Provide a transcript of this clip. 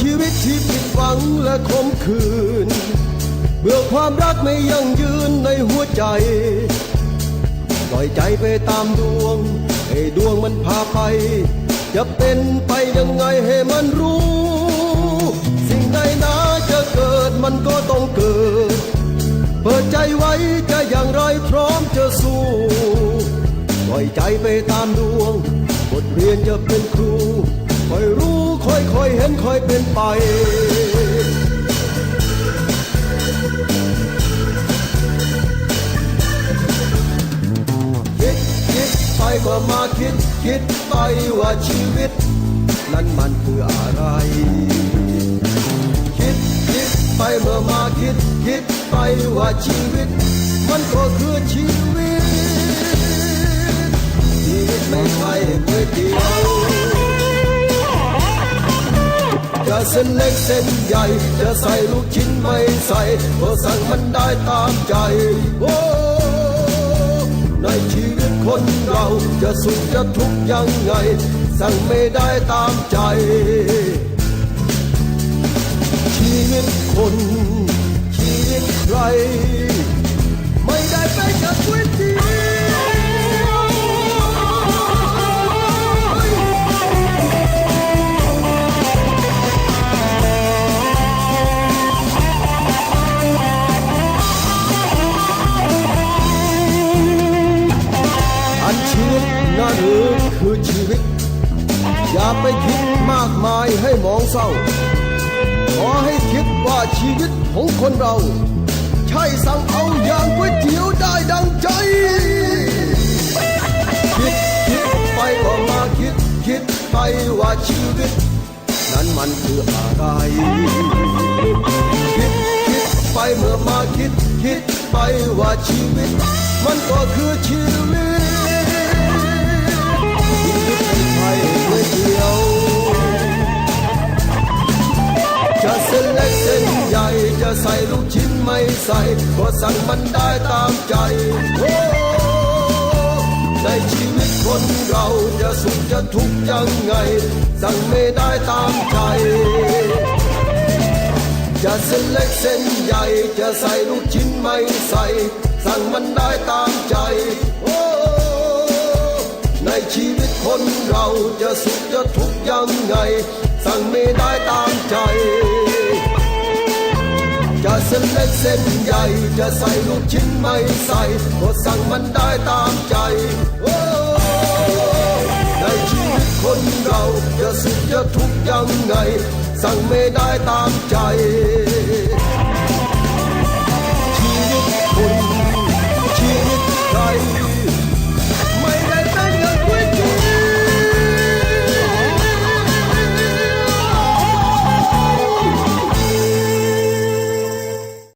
ชีวิตที่ผิดหวังและขมขื่นเบื่อความรักไม่ยั่งยืนในหัวใจ ปล่อยใจไปตามดวง ให้ดวงมันพาไป จะเป็นไปยังไงให้มันรู้ สิ่งใดนะจะเกิดมันก็ต้องเกิด เปิดใจไว้จะอย่างไรพร้อมจะสู้ ปล่อยใจไปตามดวง บทเรียนจะเป็นครู ค่อยรู้ค่อยค่อยเห็นค่อยเป็นไป คิดคิดไปก็มาคิดคิดไปว่าชีวิต นั้นมันคืออะไร คิดคิดไปเมื่อมาคิดคิดไปว่าชีวิต มันก็คือ จะเส้นเล็กเส้นใหญ่ จะใส่ลูกชิ้นไม่ใส่ก็สั่งมันได้ตามใจโอ้ในชีวิตคนเราจะสุขจะทุกข์ยังไง สั่งไม่ได้ตามใจ ชีวิตคนชีวิตใคร นั่นหรือคือชีวิต อย่าไปคิดมากมายให้มองเศร้า ขอให้คิดว่าชีวิตของคนเรา ใช่สั่งเอาอย่างก๋วยเตี๋ยวได้ดังใจ คิดคิดไปก็มาคิดคิดไปว่าชีวิต นั้นมันคืออะไรคิดคิดไปเมื่อมาคิดคิดไปว่าชีวิต มันก็คือชีวิต ใส่ลูกชิ้นไม่ใส่ก็สั่งมันได้ตามใจในชีวิตคนเราจะสุขจะทุกข์ยังไง สั่งไม่ได้ตามใจ จะเส้นเล็กเส้นใหญ่จะใส่ลูกชิ้นไม่ใส่ สั่งมันได้ตามใจในชีวิตคนเราจะสุขจะทุกข์ยังไง สั่งไม่ได้ตามใจ ส้นเล็กเส้นใหญ่จะใส่ลูกชิ้นไม่ใส่ก็สั่งมันได้ตามใจในชีวิตคนเราจะสุขจะทุกข์ยังไง สั่งไม่ได้ตามใจ